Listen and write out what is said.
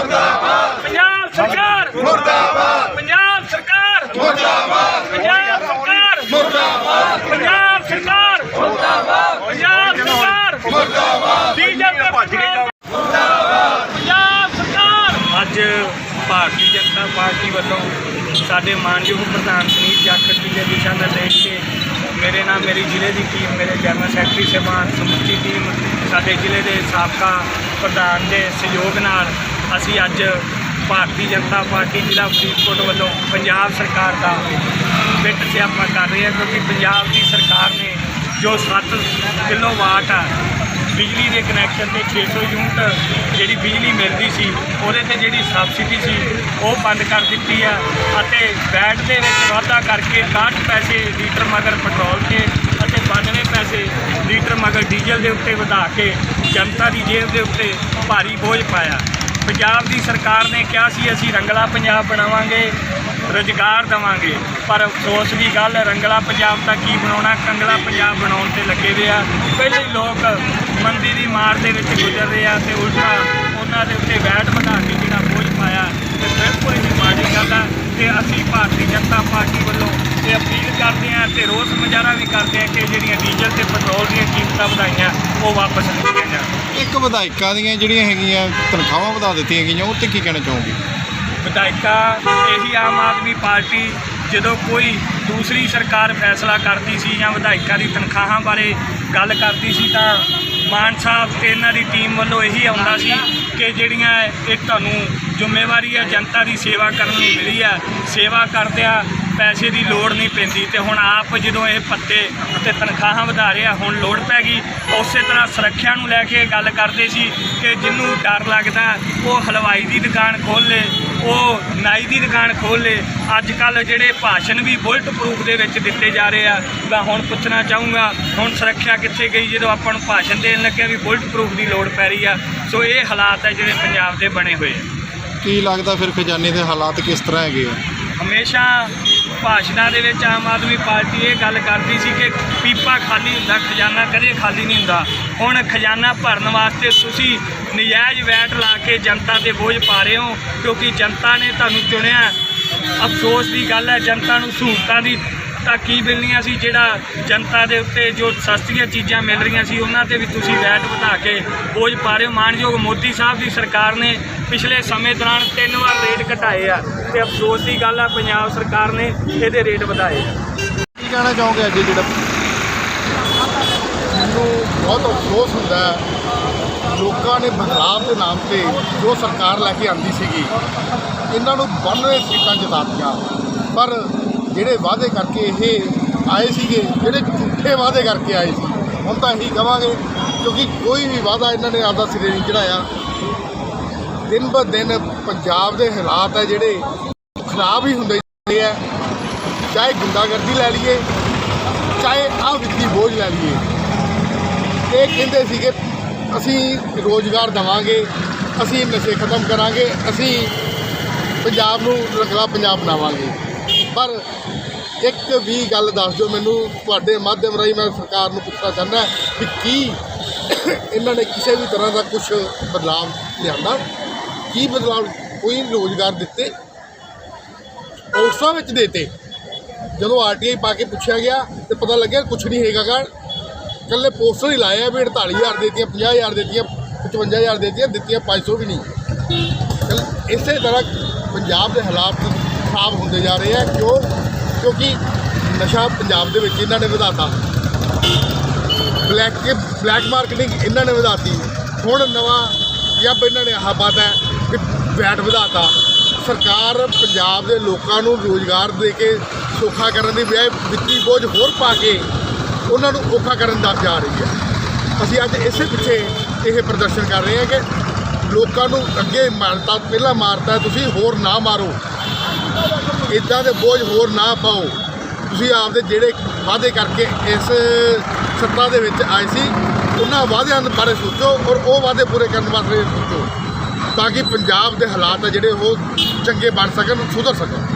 ਪੰਜਾਬ ਸਰਕਾਰ। ਸਰਕਾਰ। ਅੱਜ ਭਾਰਤੀ ਜਨਤਾ ਪਾਰਟੀ ਵੱਲੋਂ ਸਾਡੇ ਮਾਨਯੋਗ ਪ੍ਰਧਾਨ ਸੁਨੀਲ ਜਾਖੜ ਜੀ ਦੇ ਦਿਸ਼ਾ ਨਿਰਦੇਸ਼ ਤੇ ਮੇਰੇ ਨਾਲ ਮੇਰੀ ਜ਼ਿਲ੍ਹੇ ਦੀ ਟੀਮ ਮੇਰੇ ਜਨਰਲ ਸੈਕਟਰੀ ਸਹਿਬਾਨ ਸਮੁੱਚੀ ਟੀਮ ਸਾਡੇ ਜ਼ਿਲ੍ਹੇ ਦੇ ਸਾਬਕਾ ਪ੍ਰਧਾਨ ਦੇ ਸਹਿਯੋਗ ਨਾਲ ਅਸੀਂ ਅੱਜ ਭਾਰਤੀ ਜਨਤਾ ਪਾਰਟੀ ਜ਼ਿਲ੍ਹਾ ਫਰੀਦਕੋਟ ਵੱਲੋਂ ਪੰਜਾਬ ਸਰਕਾਰ ਦਾ ਪਿੱਟ ਸਿਆਪਾ ਕਰ ਰਹੇ ਹਾਂ ਕਿਉਂਕਿ ਪੰਜਾਬ ਦੀ ਸਰਕਾਰ ਨੇ ਜੋ 7 ਕਿਲੋਵਾਟ ਆ, ਬਿਜਲੀ ਦੇ ਕਨੈਕਸ਼ਨ ਤੇ 600 ਯੂਨਿਟ ਜਿਹੜੀ ਬਿਜਲੀ ਮਿਲਦੀ ਸੀ, ਉਹਦੇ ਤੇ ਜਿਹੜੀ ਸਬਸਿਡੀ ਸੀ, ਉਹ ਬੰਦ ਕਰ ਦਿੱਤੀ ਆ ਅਤੇ ਵੈਟ ਦੇ ਵਿੱਚ ਵਾਧਾ ਕਰਕੇ 60 ਪੈਸੇ ਲੀਟਰ ਮਗਰ ਪੈਟਰੋਲ ਤੇ ਅਤੇ 92 ਪੈਸੇ ਲੀਟਰ ਮਗਰ ਡੀਜ਼ਲ ਦੇ ਉੱਤੇ ਵਧਾ ਕੇ ਜਨਤਾ ਦੀ ਜੇਬ ਦੇ ਉੱਤੇ ਭਾਰੀ ਬੋਝ ਪਾਇਆ। ਪੰਜਾਬ ਦੀ ਸਰਕਾਰ ਨੇ ਕਿਹਾ ਸੀ, ਅਸੀਂ ਰੰਗਲਾ ਪੰਜਾਬ ਬਣਾਵਾਂਗੇ, ਰੁਜ਼ਗਾਰ ਦੇਵਾਂਗੇ। ਪਰ ਅਫਸੋਸ ਦੀ ਗੱਲ, ਰੰਗਲਾ ਪੰਜਾਬ ਤਾਂ ਕੀ ਬਣਾਉਣਾ? ਕੰਗਲਾ ਪੰਜਾਬ ਬਣਾਉਣ ਤੇ ਲੱਗੇ ਹੋਏ ਆ। ਪਹਿਲੇ ਲੋਕ ਮੰਦੀ ਦੀ ਮਾਰ ਦੇ ਵਿੱਚ ਗੁਜ਼ਰ ਰਹੇ ਆ ਤੇ ਉਲਟਾ ਉਹਨਾਂ ਦੇ ਉੱਤੇ ਵੈਟ ਵਧਾ ਕੇ ਜਿਹੜਾ ਬੋਝ ਪਾਇਆ ਤੇ ਬਿਲਕੁਲ ਹੀ ਮਾੜੀ ਗੱਲ ਆ ਤੇ ਅਸੀਂ ਭਾਰਤੀ ਜਨਤਾ ਪਾਰਟੀ ਵੱਲੋਂ ਇਹ ਅਪੀਲ ਕਰਦੇ ਆ ਤੇ ਰੋਸ ਮੁਜ਼ਾਹਰਾ ਵੀ ਕਰਦੇ ਆ ਕਿ ਜਿਹੜੀਆਂ ਡੀਜ਼ਲ ਤੇ ਪੈਟਰੋਲ ਦੀਆਂ ਕੀਮਤਾਂ ਵਧਾਈਆਂ ਉਹ ਵਾਪਸ ਲਿੱਤੀਆਂ ਜਾਣ। ਇੱਕ ਵਿਧਾਇਕਾਂ ਦੀਆਂ ਜਿਹੜੀਆਂ ਹੈਗੀਆਂ ਤਨਖਾਹਾਂ ਵਧਾ ਦਿੱਤੀਆਂ ਗਈਆਂ ਉਹ ਤੇ ਕੀ ਕਹਿਣਾ ਚਾਹੋਗੇ? ਵਿਧਾਇਕਾ ਇਹੀ ਆਮ ਆਦਮੀ ਪਾਰਟੀ ਜਦੋਂ ਕੋਈ ਦੂਸਰੀ ਸਰਕਾਰ ਫੈਸਲਾ ਕਰਦੀ ਸੀ ਜਾਂ ਵਿਧਾਇਕਾਂ ਦੀ ਤਨਖਾਹਾਂ ਬਾਰੇ ਗੱਲ ਕਰਦੀ ਸੀ ਤਾਂ ਮਾਨ ਸਾਹਿਬ ਤੇ ਇਹਨਾਂ ਦੀ ਟੀਮ ਵੱਲੋਂ ਇਹੀ ਆਉਂਦਾ ਸੀ ਕਿ ਜਿਹੜੀਆਂ ਇਹ ਤੁਹਾਨੂੰ ਜ਼ਿੰਮੇਵਾਰੀ ਹੈ ਜਨਤਾ ਦੀ ਸੇਵਾ ਕਰਨ ਨੂੰ ਮਿਲੀ ਹੈ। ਸੇਵਾ ਕਰਦਿਆਂ ਪੈਸੇ ਦੀ ਲੋੜ ਨਹੀਂ ਪੈਂਦੀ ਤੇ ਹੁਣ ਆਪ ਜਦੋਂ ਇਹ ਪੱਤੇ ਤੇ ਤਨਖਾਹਾਂ ਵਧਾ ਰਿਹਾ ਹੁਣ ਲੋੜ ਪੈ ਗਈ ਉਸੇ ਤਰ੍ਹਾਂ ਸੁਰੱਖਿਆ ਨੂੰ ਲੈ ਕੇ ਗੱਲ ਕਰਦੇ ਸੀ ਕਿ ਜਿਹਨੂੰ ਡਰ ਲੱਗਦਾ ਉਹ ਹਲਵਾਈ ਦੀ ਦੁਕਾਨ ਖੋਲ੍ਹ ਲੇ ਉਹ ਨਾਈ ਦੀ ਦੁਕਾਨ ਖੋਲ੍ਹ। ਲੇ ਅੱਜ ਕੱਲ ਜਿਹੜੇ ਭਾਸ਼ਣ ਵੀ ਬੁਲਟ ਪ੍ਰੂਫ ਦੇ ਵਿੱਚ ਦਿੱਤੇ ਜਾ ਰਹੇ ਆ ਮੈਂ ਹੁਣ ਪੁੱਛਣਾ ਚਾਹੂੰਗਾ ਹੁਣ ਸੁਰੱਖਿਆ ਕਿੱਥੇ ਗਈ ਜਦੋਂ ਆਪਾਂ ਨੂੰ ਭਾਸ਼ਣ ਦੇਣ ਲੱਗਿਆ ਵੀ ਬੁਲਟ ਪ੍ਰੂਫ ਦੀ ਲੋੜ ਪੈ ਰਹੀ ਆ? ਸੋ ਇਹ ਹਾਲਾਤ ਹੈ ਜਿਹੜੇ ਪੰਜਾਬ ਦੇ ਬਣੇ ਹੋਏ ਆ। ਕੀ ਲੱਗਦਾ ਫਿਰ ਖਜ਼ਾਨੇ ਦੇ ਹਾਲਾਤ ਕਿਸ ਤਰ੍ਹਾਂ ਹੈਗੇ ਆ? ਹਮੇਸ਼ਾ ਭਾਸ਼ਣਾਂ ਦੇ ਵਿੱਚ ਆਮ ਆਦਮੀ ਪਾਰਟੀ ਇਹ ਗੱਲ ਕਰਦੀ ਸੀ ਕਿ ਪੀਪਾ ਖਾਲੀ ਹੁੰਦਾ, ਖਜ਼ਾਨਾ ਕਦੇ ਖਾਲੀ ਨਹੀਂ ਹੁੰਦਾ। ਹੁਣ ਖਜ਼ਾਨਾ ਭਰਨ ਵਾਸਤੇ ਤੁਸੀਂ ਨਜਾਇਜ਼ ਵੈਟ ਲਾ ਕੇ ਜਨਤਾ ਤੇ ਬੋਝ ਪਾ ਰਹੇ ਹੋ, ਕਿਉਂਕਿ ਜਨਤਾ ਨੇ ਤੁਹਾਨੂੰ ਚੁਣਿਆ। ਅਫਸੋਸ ਦੀ ਗੱਲ ਹੈ, ਜਨਤਾ ਨੂੰ ਸਹੂਲਤਾਂ ਦੀ ਤਾਂ ਕੀ ਮਿਲਣੀਆਂ ਸੀ ਜਿਹੜਾ ਜਨਤਾ ਦੇ ਉੱਤੇ ਜੋ ਸਸਤੀਆਂ ਚੀਜ਼ਾਂ ਮਿਲ ਰਹੀਆਂ ਸੀ ਉਹਨਾਂ ਤੇ ਵੀ ਤੁਸੀਂ ਵੈਟ ਵਧਾ ਕੇ ਬੋਝ ਪਾ ਰਹੇ ਹੋ। ਮਾਨਯੋਗ ਮੋਦੀ ਸਾਹਿਬ ਦੀ ਸਰਕਾਰ ਨੇ ਪਿਛਲੇ ਸਮੇਂ ਦੌਰਾਨ ਤਿੰਨ ਵਾਰ ਰੇਟ ਘਟਾਏ ਆ ਤੇ ਅਫਸੋਸ ਦੀ ਗੱਲ ਆ ਪੰਜਾਬ ਸਰਕਾਰ ਨੇ ਇਹਦੇ ਰੇਟ ਵਧਾਏ ਕੀ ਕਹਿਣਾ ਚਾਹੋਗੇ ਅੱਜ ਜਿਹੜਾ ਮੈਨੂੰ ਬਹੁਤ ਅਫਸੋਸ ਹੁੰਦਾ ਹੈ ਲੋਕਾਂ ਨੇ ਬਦਲਾਅ ਦੇ ਨਾਮ ਤੇ ਜੋ ਸਰਕਾਰ ਲੈ ਕੇ ਆਂਦੀ ਸੀਗੀ ਇਹਨਾਂ ਨੂੰ 92 ਸੀਟਾਂ ਜਿਤਾਤੀਆਂ। ਪਰ ਜਿਹੜੇ ਵਾਅਦੇ ਕਰਕੇ ਇਹ ਆਏ ਸੀਗੇ, ਜਿਹੜੇ ਝੂਠੇ ਵਾਅਦੇ ਕਰਕੇ ਆਏ ਸੀ, ਹੁਣ ਤਾਂ ਇਹੀ ਕਵਾਂਗੇ, ਕਿਉਂਕਿ ਕੋਈ ਵੀ ਵਾਅਦਾ ਇਹਨਾਂ ਨੇ ਆਪਦਾ ਸਿਰੇ ਨਹੀਂ ਚੜਾਇਆ ਦਿਨ ਬ ਦਿਨ ਪੰਜਾਬ ਦੇ ਹਾਲਾਤ ਹੈ ਜਿਹੜੇ ਖਰਾਬ ਹੀ ਹੁੰਦੇ ਜਾਂਦੇ ਆ। ਚਾਹੇ ਗੁੰਡਾਗਰਦੀ ਲੈ ਲਈਏ, ਚਾਹੇ ਆਹ ਵਿੱਤੀ ਬੋਝ ਲੈ ਲਈਏ। ਇਹ ਕਹਿੰਦੇ ਸੀਗੇ, ਅਸੀਂ ਰੋਜ਼ਗਾਰ ਦੇਵਾਂਗੇ, ਅਸੀਂ ਨਸ਼ੇ ਖਤਮ ਕਰਾਂਗੇ, ਅਸੀਂ ਪੰਜਾਬ ਨੂੰ ਰੰਗਲਾ ਪੰਜਾਬ ਬਣਾਵਾਂਗੇ। ਪਰ ਇੱਕ ਵੀ ਗੱਲ ਦੱਸ ਦਿਓ ਮੈਨੂੰ, ਤੁਹਾਡੇ ਮਾਧਿਅਮ ਰਾਹੀਂ ਮੈਂ ਸਰਕਾਰ ਨੂੰ ਪੁੱਛਣਾ ਚਾਹੁੰਦਾ ਕਿ ਕੀ ਇਹਨਾਂ ਨੇ ਕਿਸੇ ਵੀ ਤਰ੍ਹਾਂ ਦਾ ਕੁਝ ਬਦਲਾਅ ਲਿਆਂਦਾ? ਕੀ ਬਦਲਾਅ ਕੋਈ ਰੋਜ਼ਗਾਰ ਦਿੱਤੇ? ਪੋਸਟਾਂ ਵਿੱਚ ਦੇਤੇ। ਜਦੋਂ ਆਰਟੀਆਈ ਪਾ ਕੇ ਪੁੱਛਿਆ ਗਿਆ ਤੇ ਪਤਾ ਲੱਗਿਆ ਕੁਝ ਨਹੀਂ ਹੈਗਾ ਗਾ। ਇਕੱਲੇ ਪੋਸਟਰ ਹੀ ਲਾਏ ਆ ਵੀ 48000 ਦੇਤੀਆਂ 50000 ਦੇਤੀਆਂ 55000 ਦੇਤੀਆਂ, ਦਿੱਤੀਆਂ 500 ਵੀ ਨਹੀਂ। ਇਸੇ ਤਰ੍ਹਾਂ ਪੰਜਾਬ ਦੇ ਹਾਲਾਤ ਖਰਾਬ ਹੁੰਦੇ ਜਾ ਰਹੇ ਆ, ਕਿਉਂ? ਕਿਉਂਕਿ ਨਸ਼ਾ ਪੰਜਾਬ ਦੇ ਵਿੱਚ ਇਹਨਾਂ ਨੇ ਵਧਾਤਾ। ਬਲੈਕ ਬਲੈਕ ਮਾਰਕੀਟਿੰਗ ਇਹਨਾਂ ਨੇ ਵਧਾਤੀ। ਹੁਣ ਨਵਾਂ ਜੱਬ ਇਹਨਾਂ ਨੇ ਆਹ ਬਾਤ ਹੈ ਕਿ ਵੈਟ ਵਧਾਤਾ। ਸਰਕਾਰ ਪੰਜਾਬ ਦੇ ਲੋਕਾਂ ਨੂੰ ਰੋਜ਼ਗਾਰ ਦੇ ਕੇ ਸੌਖਾ ਕਰਨ ਦੀ ਬਜਾਏ ਵਿੱਤੀ ਬੋਝ ਹੋਰ ਪਾ ਕੇ ਉਹਨਾਂ ਨੂੰ ਔਖਾ ਕਰਨ ਦਾ ਜਾ ਰਹੀ ਹੈ। ਅਸੀਂ ਅੱਜ ਇਸੇ ਪਿੱਛੇ ਇਹ ਪ੍ਰਦਰਸ਼ਨ ਕਰ ਰਹੇ ਹਾਂ ਕਿ ਲੋਕਾਂ ਨੂੰ ਅੱਗੇ ਮਾਰਤਾ ਪਹਿਲਾਂ ਮਾਰਤਾ ਤੁਸੀਂ ਹੋਰ ਨਾ ਮਾਰੋ। ਇਦਾਂ ਦੇ ਬੋਝ ਹੋਰ ਨਾ ਪਾਓ। ਤੁਸੀਂ ਆਪਦੇ ਜਿਹੜੇ ਵਾਅਦੇ ਕਰਕੇ ਇਸ ਸੱਤਾ ਦੇ ਵਿੱਚ ਆਏ ਸੀ, ਉਹਨਾਂ ਵਾਅਦਿਆਂ ਬਾਰੇ ਸੋਚੋ ਔਰ ਉਹ ਵਾਅਦੇ ਪੂਰੇ ਕਰਨ ਵਾਸਤੇ ਸੋਚੋ, ਤਾਂ ਕਿ ਪੰਜਾਬ ਦੇ ਹਾਲਾਤ ਆ ਜਿਹੜੇ ਉਹ ਚੰਗੇ ਬਣ ਸਕਣ, ਸੁਧਰ ਸਕਣ।